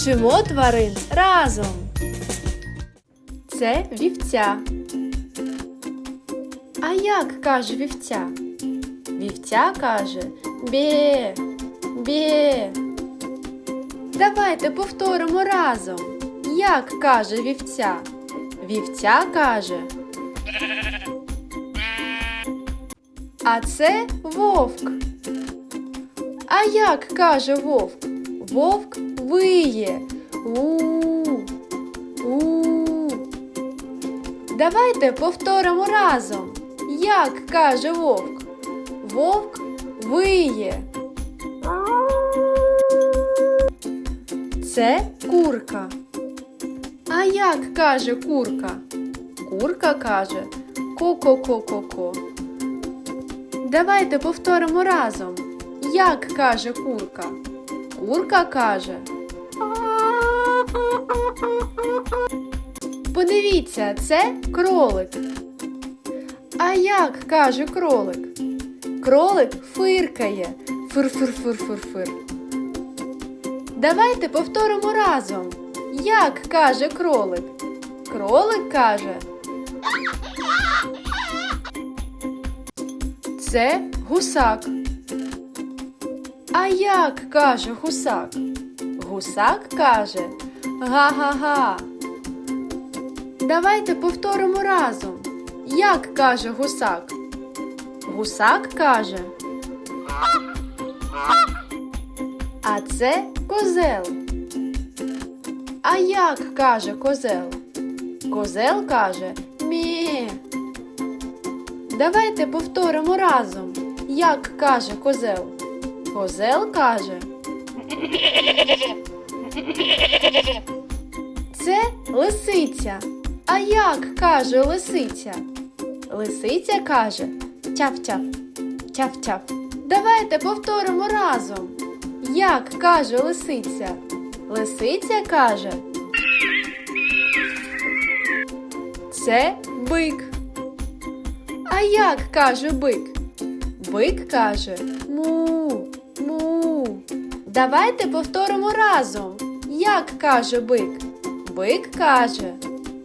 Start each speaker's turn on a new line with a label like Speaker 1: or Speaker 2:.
Speaker 1: Вчимо тварин разом. Це вівця. А як каже вівця? Вівця каже бє, бє. Давайте повторимо разом. Як каже вівця? Вівця каже. А це вовк. А як каже вовк? Вовк виє. Давайте повторимо разом. Як каже вовк? Вовк виє. Це курка. А як каже курка? Курка каже ко-ко-ко-ко-ко. Давайте повторимо разом. Як каже курка? Курка каже. Подивіться, це кролик. А як каже кролик? Кролик фиркає. Фир-фир-фир-фир-фир. Давайте повторимо разом. Як каже кролик? Кролик каже. Це гусак. А як каже гусак? Гусак каже га-га-га. Давайте повторимо разом. Як каже гусак? Гусак каже. А це козел. А як каже козел? Козел каже мє. Давайте повторимо разом. Як каже козел? Козел каже. Це лисиця. А як каже лисиця? Лисиця каже тяв-тяв, тяв-тяв. Давайте повторимо разом. Як каже лисиця? Лисиця каже. Це бик. А як каже бик? Бик каже му, му. Давайте повторимо разом. Як каже бик? Бик каже.